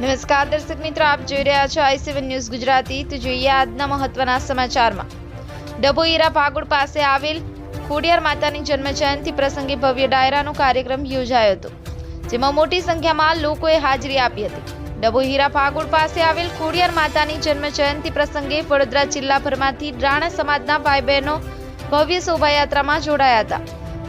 નમસ્કાર, દર્શક મિત્રો, આપ જોઈ રહ્યા છો આઈ સેવન ન્યૂઝ ગુજરાતી. તો જોઈએ આજના મહત્વના સમાચારમાં. ડભોઈરા પાગોડ પાસે આવેલ ખોડિયાર માતાની જન્મ જયંતિ પ્રસંગે ભવ્ય ડાયરાનો કાર્યક્રમ યોજાયો હતો, જેમાં મોટી સંખ્યામાં લોકોએ હાજરી આપી હતી. ડભોઈરા પાગોડ પાસે આવેલ ખોડિયાર માતાની જન્મ જયંતિ પ્રસંગે વડોદરા જિલ્લાભરમાંથી રાણા સમાજના ભાઈ બહેનો ભવ્ય શોભાયાત્રામાં જોડાયા હતા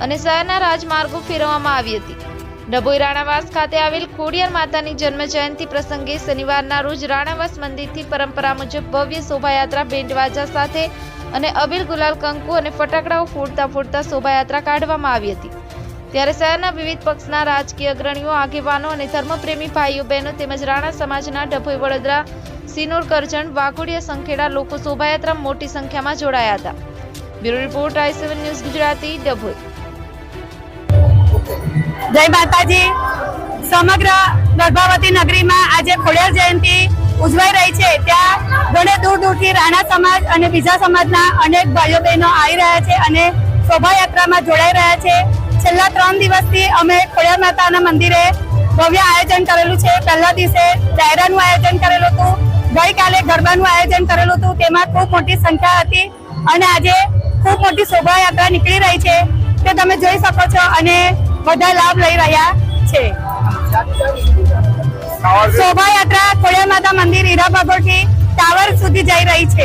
અને શહેરના રાજમાર્ગો ફેરવવામાં આવી હતી. ડભોઈ રાણાવાસ ખાતે આવેલ ખોડિયાર માતાની જન્મ જયંતિ પ્રસંગે શનિવારના રોજ રાણાવાસ મંદિરથી પરંપરા મુજબ ભવ્ય શોભાયાત્રા બેન્ડવાજા સાથે અને અબીલ ગુલાલ કંકુ અને ફટાકડાઓ ફોડતા ફોડતા શોભાયાત્રા કાઢવામાં આવી હતી. ત્યારે શહેરના વિવિધ પક્ષના રાજકીય અગ્રણીઓ, આગેવાનો અને ધર્મપ્રેમી ભાઈઓ, બહેનો તેમજ રાણા સમાજના ડભોઈ વડોદરા, સિનોર કરજણ, વાઘોડિયા સંખેડા લોકો શોભાયાત્રા મોટી સંખ્યામાં જોડાયા હતા. Bureau report I news Gujarati, Dabhoi. જય માતાજી. સમગ્ર ગર્ભાવતી નગરીમાં આજે ખોડિયાર જયંતિ ઉજવાઈ રહી છે. ત્યાં ઘણે દૂર દૂરથી રાણા સમાજ અને બીજા સમાજના અનેક ભાઈઓ બહેનો આવી રહ્યા છે અને શોભાયાત્રામાં જોડાઈ રહ્યા છે. છેલ્લા ત્રણ દિવસથી અમે ખોડિયાર માતાના મંદિરે ભવ્ય આયોજન કરેલું છે. પહેલા દિવસે ડાયરાનું આયોજન કરેલું હતું. ગઈકાલે ગરબાનું આયોજન કરેલું હતું. તેમાં ખૂબ મોટી સંખ્યા હતી અને આજે ખૂબ મોટી શોભાયાત્રા નીકળી રહી છે. તે તમે જોઈ શકો છો અને બધા લાભ લઈ રહ્યા છે. શોભાયાત્રા ખોડિયા માતા મંદિર હીરા થી ટાવર સુધી જઈ રહી છે.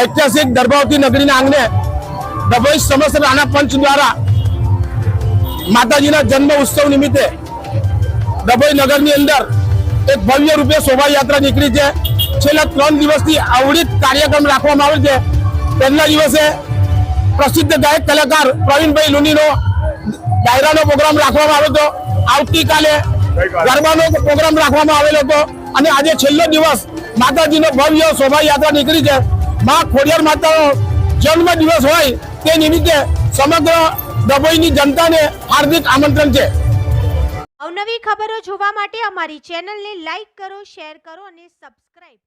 ઐતિહાસિક ગર્ભાવતી નગરીના આંગણે ડભોઈ સમસ્ત રાણા પંચ દ્વારા માતાજીના જન્મ ઉત્સવ નિમિત્તે ડભોઈ નગરની અંદર એક ભવ્ય રૂપે શોભાયાત્રા નીકળી છે. છેલ્લા ત્રણ દિવસથી આવડિત કાર્યક્રમ રાખવામાં આવે છે. પહેલા દિવસે પ્રસિદ્ધ ગાયક કલાકાર પ્રવીણભાઈ લુનીનો ડાયરાનો પ્રોગ્રામ રાખવામાં આવ્યો હતો. આવતીકાલે ગરબાનો પ્રોગ્રામ રાખવામાં આવેલો હતો. અને આજે છેલ્લો દિવસ માતાજીનો ભવ્ય શોભાયાત્રા નીકળી છે. માં ખોડિયાર માતાનો જન્મ દિવસ હોય તે નિમિત્તે સમગ્ર ડભોઈની જનતાને હાર્દિક આમંત્રણ છે. અવનવી ખબરો જોવા માટે અમારી ચેનલને લાઈક કરો, શેર કરો અને સબસ્ક્રાઇબ